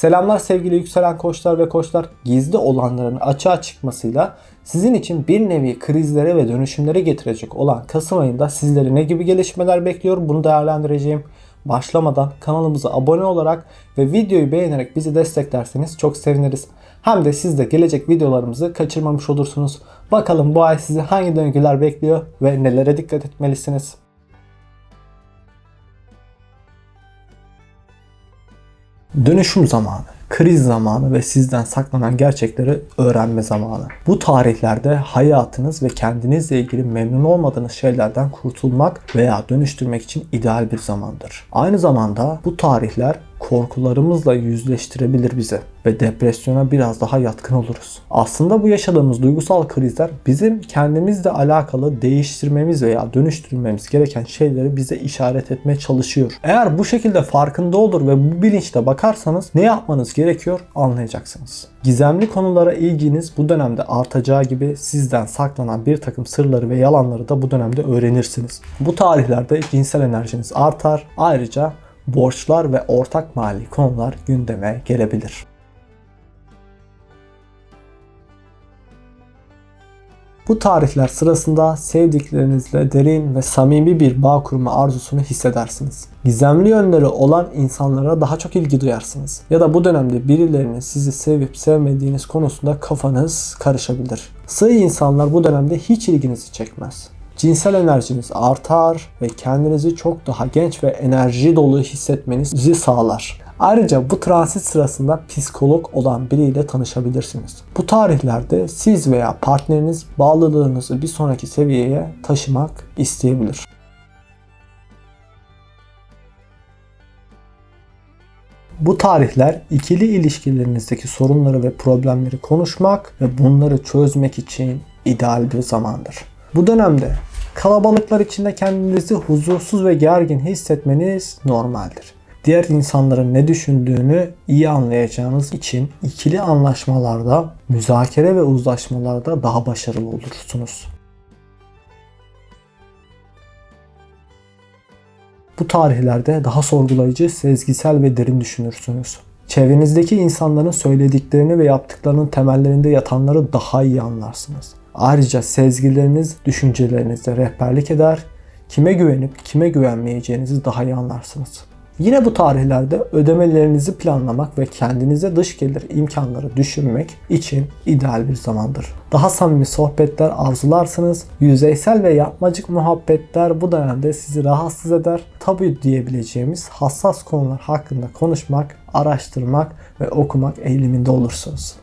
Selamlar sevgili yükselen koçlar ve koçlar. Gizli olanların açığa çıkmasıyla sizin için bir nevi krizlere ve dönüşümlere getirecek olan Kasım ayında sizleri ne gibi gelişmeler bekliyor bunu değerlendireceğim. Başlamadan kanalımıza abone olarak ve videoyu beğenerek bizi desteklerseniz çok seviniriz. Hem de siz de gelecek videolarımızı kaçırmamış olursunuz. Bakalım bu ay sizi hangi döngüler bekliyor ve nelere dikkat etmelisiniz. Dönüşüm zamanı, kriz zamanı ve sizden saklanan gerçekleri öğrenme zamanı. Bu tarihlerde hayatınız ve kendinizle ilgili memnun olmadığınız şeylerden kurtulmak veya dönüştürmek için ideal bir zamandır. Aynı zamanda bu tarihler korkularımızla yüzleştirebilir bizi ve depresyona biraz daha yatkın oluruz. Aslında bu yaşadığımız duygusal krizler bizim kendimizle alakalı değiştirmemiz veya dönüştürmemiz gereken şeyleri bize işaret etmeye çalışıyor. Eğer bu şekilde farkında olur ve bu bilinçle bakarsanız ne yapmanız gerekiyor anlayacaksınız. Gizemli konulara ilginiz bu dönemde artacağı gibi sizden saklanan bir takım sırları ve yalanları da bu dönemde öğrenirsiniz. Bu tarihlerde cinsel enerjiniz artar. Ayrıca borçlar ve ortak mali konular gündeme gelebilir. Bu tarihler sırasında sevdiklerinizle derin ve samimi bir bağ kurma arzusunu hissedersiniz. Gizemli yönleri olan insanlara daha çok ilgi duyarsınız. Ya da bu dönemde birilerinin sizi sevip sevmediğiniz konusunda kafanız karışabilir. Sığ insanlar bu dönemde hiç ilginizi çekmez cinsel enerjiniz artar ve kendinizi çok daha genç ve enerji dolu hissetmenizi sağlar. Ayrıca bu transit sırasında psikolog olan biriyle tanışabilirsiniz. Bu tarihlerde siz veya partneriniz bağlılığınızı bir sonraki seviyeye taşımak isteyebilir. Bu tarihler ikili ilişkilerinizdeki sorunları ve problemleri konuşmak ve bunları çözmek için ideal bir zamandır. Bu dönemde Kalabalıklar içinde kendinizi huzursuz ve gergin hissetmeniz normaldir. Diğer insanların ne düşündüğünü iyi anlayacağınız için ikili anlaşmalarda, müzakere ve uzlaşmalarda daha başarılı olursunuz. Bu tarihlerde daha sorgulayıcı, sezgisel ve derin düşünürsünüz. Çevrenizdeki insanların söylediklerini ve yaptıklarının temellerinde yatanları daha iyi anlarsınız. Ayrıca sezgileriniz düşüncelerinizde rehberlik eder. Kime güvenip kime güvenmeyeceğinizi daha iyi anlarsınız. Yine bu tarihlerde ödemelerinizi planlamak ve kendinize dış gelir imkanları düşünmek için ideal bir zamandır. Daha samimi sohbetler arzularsınız. Yüzeysel ve yapmacık muhabbetler bu dönemde sizi rahatsız eder. Tabu diyebileceğimiz hassas konular hakkında konuşmak, araştırmak ve okumak eğiliminde olursunuz.